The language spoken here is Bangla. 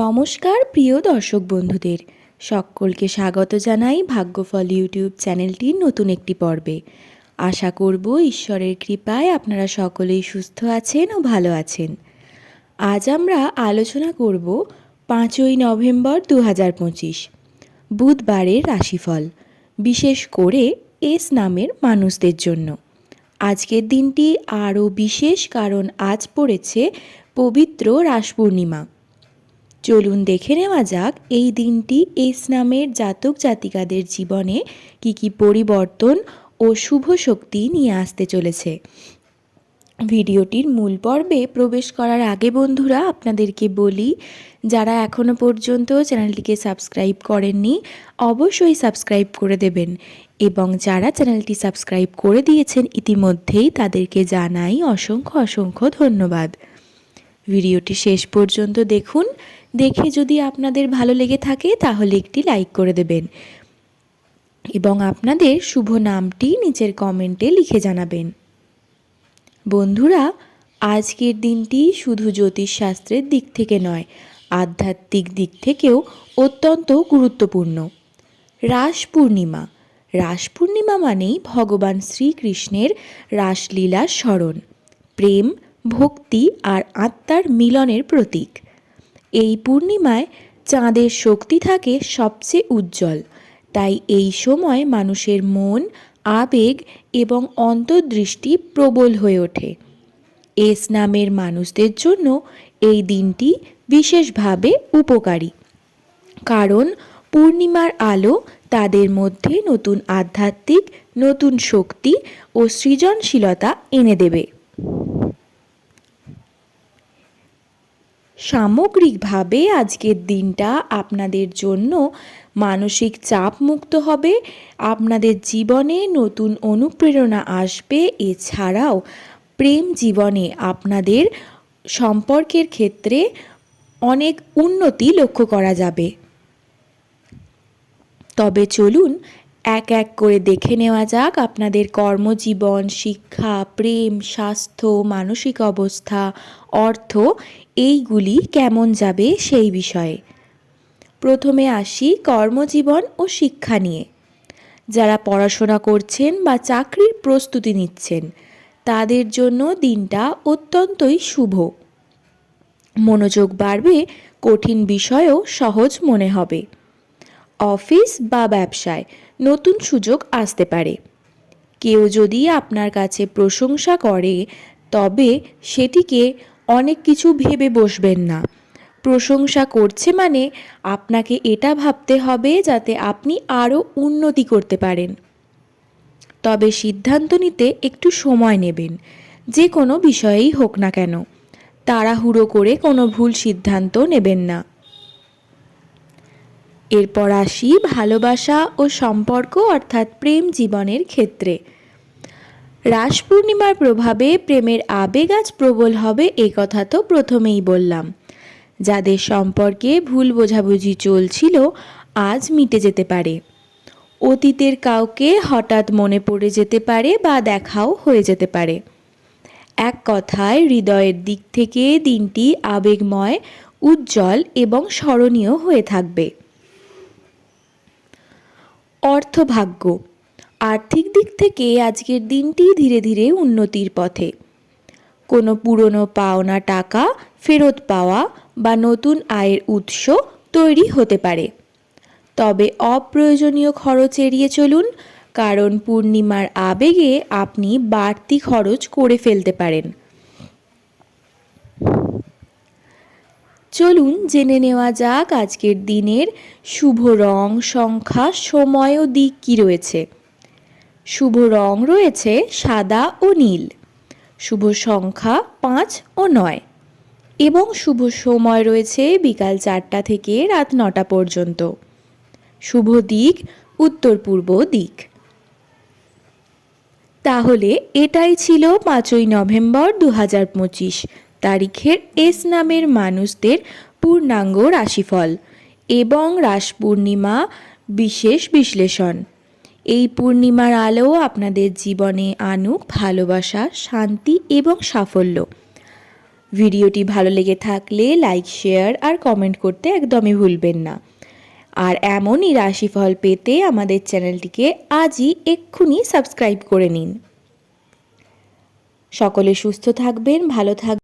নমস্কার প্রিয় দর্শক বন্ধুদের। সকলকে স্বাগত জানাই ভাগ্যফল ইউটিউব চ্যানেলটির নতুন একটি পর্বে। আশা করব ঈশ্বরের কৃপায় আপনারা সকলেই সুস্থ আছেন ও ভালো আছেন। আজ আমরা আলোচনা করব পাঁচই নভেম্বর দু হাজার পঁচিশ, বুধবারের রাশিফল, বিশেষ করে এস নামের মানুষদের জন্য। আজকের দিনটি আরও বিশেষ কারণ আজ পড়েছে পবিত্র রাস পূর্ণিমা। চলুন দেখে নেওয়া যাক এই দিনটি এস নামের জাতক জাতিকাদের জীবনে কি কি পরিবর্তন ও শুভ শক্তি নিয়ে আসতে চলেছে। ভিডিওটির মূল পর্বে প্রবেশ করার আগে বন্ধুরা আপনাদেরকে বলি, যারা এখনও পর্যন্ত চ্যানেলটিকে সাবস্ক্রাইব করেননি, অবশ্যই সাবস্ক্রাইব করে দেবেন এবং যারা চ্যানেলটি সাবস্ক্রাইব করে দিয়েছেন, ইতিমধ্যেই তাদেরকে জানাই অসংখ্য অসংখ্য ধন্যবাদ। ভিডিওটি শেষ পর্যন্ত দেখুন। দেখে যদি আপনাদের ভালো লেগে থাকে, তাহলে একটি লাইক করে দেবেন। এবং আপনাদের শুভ নামটি নিচের কমেন্টে লিখে জানাবেন। বন্ধুরা, আজকের দিনটি শুধু জ্যোতিষশাস্ত্রের দিক থেকে নয়, আধ্যাত্মিক দিক থেকেও অত্যন্ত গুরুত্বপূর্ণ। রাস পূর্ণিমা। রাস পূর্ণিমা মানেই ভগবান শ্রীকৃষ্ণের রাসলীলার স্মরণ। প্রেম ভক্তি আর আত্মার মিলনের প্রতীক। এই পূর্ণিমায় চাঁদের শক্তি থাকে সবচেয়ে উজ্জ্বল। তাই এই সময় মানুষের মন, আবেগ এবং অন্তর্দৃষ্টি প্রবল হয়ে ওঠে। এস নামের মানুষদের জন্য এই দিনটি বিশেষভাবে উপকারী। কারণ পূর্ণিমার আলো তাদের মধ্যে নতুন আধ্যাত্মিক, নতুন শক্তি ও সৃজনশীলতা এনে দেবে। সামগ্রিকভাবে আজকের দিনটা আপনাদের জন্য মানসিক চাপ মুক্ত হবে, আপনাদের জীবনে নতুন অনুপ্রেরণা আসবে। এছাড়াও প্রেম জীবনে আপনাদের সম্পর্কের ক্ষেত্রে অনেক উন্নতি লক্ষ্য করা যাবে। তবে চলুন এক এক করে দেখে নেওয়া যাক আপনাদের কর্মজীবন, শিক্ষা, প্রেম, স্বাস্থ্য, মানসিক অবস্থা, অর্থ, এইগুলি কেমন যাবে সেই বিষয়ে। প্রথমে আসি কর্মজীবন ও শিক্ষা নিয়ে। যারা পড়াশোনা করছেন বা চাকরির প্রস্তুতি নিচ্ছেন, তাদের জন্য দিনটা অত্যন্তই শুভ। মনোযোগ বাড়বে, কঠিন বিষয়ও সহজ মনে হবে। অফিস বা ব্যবসায় নতুন সুযোগ আসতে পারে। কেউ যদি আপনার কাছে প্রশংসা করে, তবে সেটিকে অনেক কিছু ভেবে বসবেন না। প্রশংসা করছে মানে আপনাকে এটা ভাবতে হবে যাতে আপনি আরও উন্নতি করতে পারেন। তবে সিদ্ধান্ত নিতে একটু সময় নেবেন, যে কোনো বিষয়েই হোক না কেন। তাড়াহুড়ো করে কোনো ভুল সিদ্ধান্ত নেবেন না। এরপর আসি ভালোবাসা ও সম্পর্ক, অর্থাৎ প্রেম জীবনের ক্ষেত্রে। রাস পূর্ণিমার প্রভাবে প্রেমের আবেগ আজ প্রবল হবে, এ কথা তো প্রথমেই বললাম। যাদের সম্পর্কে ভুল বোঝাবুঝি চলছিল, আজ মিটে যেতে পারে। অতীতের কাউকে হঠাৎ মনে পড়ে যেতে পারে বা দেখাও হয়ে যেতে পারে। এক কথায়, হৃদয়ের দিক থেকে দিনটি আবেগময়, উজ্জ্বল এবং স্মরণীয় হয়ে থাকবে। অর্থভাগ্য। আর্থিক দিক থেকে আজকের দিনটি ধীরে ধীরে উন্নতির পথে। কোনো পুরনো পাওনা টাকা ফেরত পাওয়া বা নতুন আয়ের উৎস তৈরি হতে পারে। তবে অপ্রয়োজনীয় খরচ এড়িয়ে চলুন, কারণ পূর্ণিমার আবেগে আপনি বাড়তি খরচ করে ফেলতে পারেন। চলুন জেনে নেওয়া যাক আজকের দিনের শুভ রং, সংখ্যা, সময় ও দিক কী রয়েছে। শুভ রং রয়েছে সাদা ও নীল। শুভ সংখ্যা পাঁচ ও নয়। এবং শুভ সময় রয়েছে বিকাল চারটা থেকে রাত নটা পর্যন্ত। শুভ দিক, উত্তর পূর্ব দিক। তাহলে এটাই ছিল পাঁচই নভেম্বর দু হাজার পঁচিশ। তারিখের এস নামের মানুষদের পূর্ণাঙ্গ রাশিফল এবং রাস পূর্ণিমা বিশেষ বিশ্লেষণ। এই পূর্ণিমার আলো আপনাদের জীবনে আনুক ভালোবাসা, শান্তি এবং সাফল্য। ভিডিওটি ভালো লেগে থাকলে লাইক, শেয়ার আর কমেন্ট করতে একদমই ভুলবেন না। আর এমনই রাশিফল পেতে আমাদের চ্যানেলটিকে আজই এক্ষুনি সাবস্ক্রাইব করে নিন। সকলে সুস্থ থাকবেন, ভালো থাকবেন।